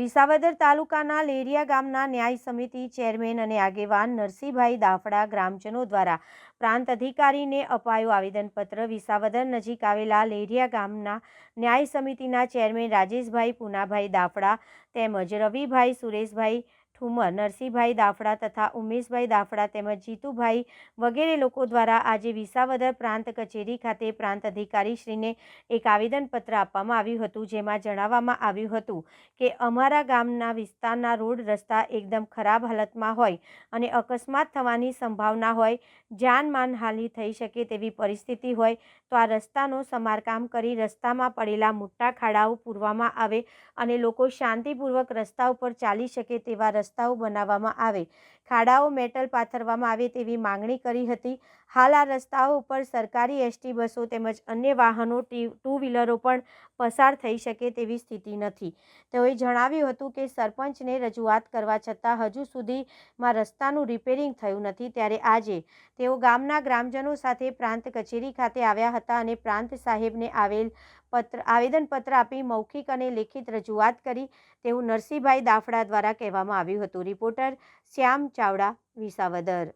વિસાવદર તાલુકાના લેરિયા ગામના ન્યાય સમિતિ ચેરમેન અને આગેવાન નરસિંહભાઈ દાફડા ગ્રામજનો દ્વારા પ્રાંત અધિકારીને અપાયું આવેદનપત્ર. વિસાવદર નજીક આવેલા લેરિયા ગામના ન્યાય સમિતિના ચેરમેન રાજેશભાઈ પુનાભાઈ દાફડા તેમજ રવિભાઈ સુરેશભાઈ ઠુમર, નરસિંહભાઈ દાફડા તથા ઉમેશભાઈ દાફડા તેમજ જીતુભાઈ વગેરે લોકો દ્વારા આજે વિસાવદર પ્રાંત કચેરી ખાતે પ્રાંત અધિકારીશ્રીને એક આવેદનપત્ર આપવામાં આવ્યું હતું, જેમાં જણાવવામાં આવ્યું હતું કે અમારા ગામના વિસ્તારના રોડ રસ્તા એકદમ ખરાબ હાલતમાં હોય અને અકસ્માત થવાની સંભાવના હોય જાનમાન હાલી થઈ શકે તેવી પરિસ્થિતિ હોય, તો આ રસ્તાનો સમારકામ કરી રસ્તામાં પડેલા મોટા ખાડાઓ પૂરવામાં આવે અને લોકો શાંતિપૂર્વક રસ્તા ઉપર ચાલી શકે તેવા રસ્તાઓ બનાવવામાં આવે. ખાડાઓ મેટલ પાથરવામાં આવે તેવી માંગણી કરી હતી. હાલ આ રસ્તાઓ ઉપર સરકારી એસટી બસો તેમજ અન્ય વાહનો, ટી વ્હીલરો પણ પસાર થઈ શકે તેવી સ્થિતિ નથી. તેઓએ જણાવ્યું હતું કે સરપંચને રજૂઆત કરવા છતાં હજુ સુધીમાં રસ્તાનું રિપેરિંગ થયું નથી. ત્યારે આજે તેઓ ગામના ગ્રામજનો સાથે પ્રાંત કચેરી ખાતે આવ્યા હતા અને પ્રાંત સાહેબને આવેલ પત્ર, આવેદનપત્ર આપી મૌખિક અને લેખિત રજૂઆત કરી તેવું નરસિંહભાઈ દાફડા દ્વારા કહેવામાં આવ્યું હતું. રિપોર્ટર શ્યામ ચાવડા, વિસાવદર.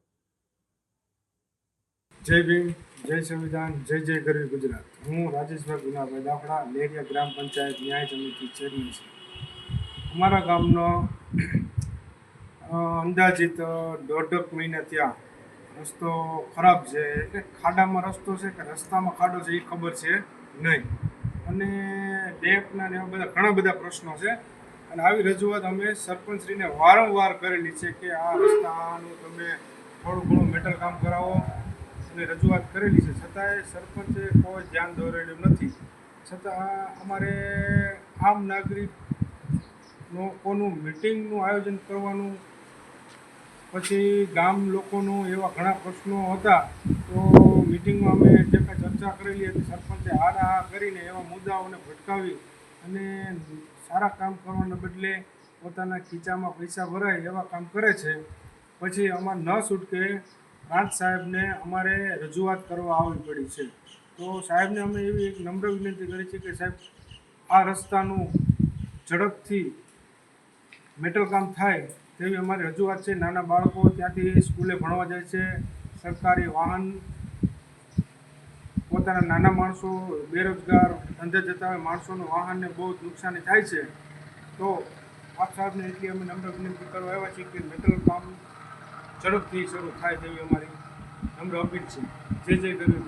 જય ભીમ, જય સંવિધાન, જય જય ગરવી ગુજરાત. હું રાજેશભાઈ ગુનાભાઈ દાફડા લેરિયા ગ્રામ પંચાયત ન્યાય સમિતિ ચેરમેન છું. અમારા ગામનો અંદાજિત દોઢક મહિના ત્યાં રસ્તો ખરાબ છે. એટલે ખાડામાં રસ્તો છે કે રસ્તામાં ખાડો છે એ ખબર છે નહીં. અને ડેપના ને એવા બધા ઘણા બધા પ્રશ્નો છે. અને આવી રજૂઆત અમે સરપંચશ્રીને વારંવાર કરેલી છે કે આ રસ્તાનું તમે થોડું ઘણું મેટલ કામ કરાવો અને રજૂઆત કરેલી છે. છતાંય સરપંચે કોઈ ધ્યાન દોરેલું નથી. છતાં અમારે આમ નાગરિકનો કોનું મિટિંગનું આયોજન કરવાનું, પછી ગામ લોકોનું એવા ઘણા પ્રશ્નો હતા, તો મિટિંગમાં અમે જે કાંઈ ચર્ચા કરેલી હતી, સરપંચે હારા કરીને એવા મુદ્દાઓને ભટકાવી અને સારા કામ કરવાના બદલે પોતાના ખીચામાં પૈસા ભરાય એવા કામ કરે છે. પછી અમારે ન છૂટકે પ્રાંત સાહેબને અમારે રજૂઆત કરવા આવવી પડી છે. તો સાહેબને અમે એવી એક નમ્ર વિનંતી કરી છે કે સાહેબ, આ રસ્તાનું ઝડપથી મેટલ કામ થાય તેવી અમારી રજૂઆત છે. નાના બાળકો ત્યાંથી સ્કૂલે ભણવા જાય છે. સરકારી વાહન પોતાના નાના માણસો બેરોજગાર, ધંધે જતા હોય, માણસોનું વાહનને બહુ જ નુકસાની થાય છે. તો આપ સાહેબને એટલી અમે નમ્ર વિનંતી કરવા આવ્યા છીએ કે મેટલ કામ ઝડપથી શરૂ થાય તેવી અમારી નમ્ર અપીલ છે. જય જય ગરીબ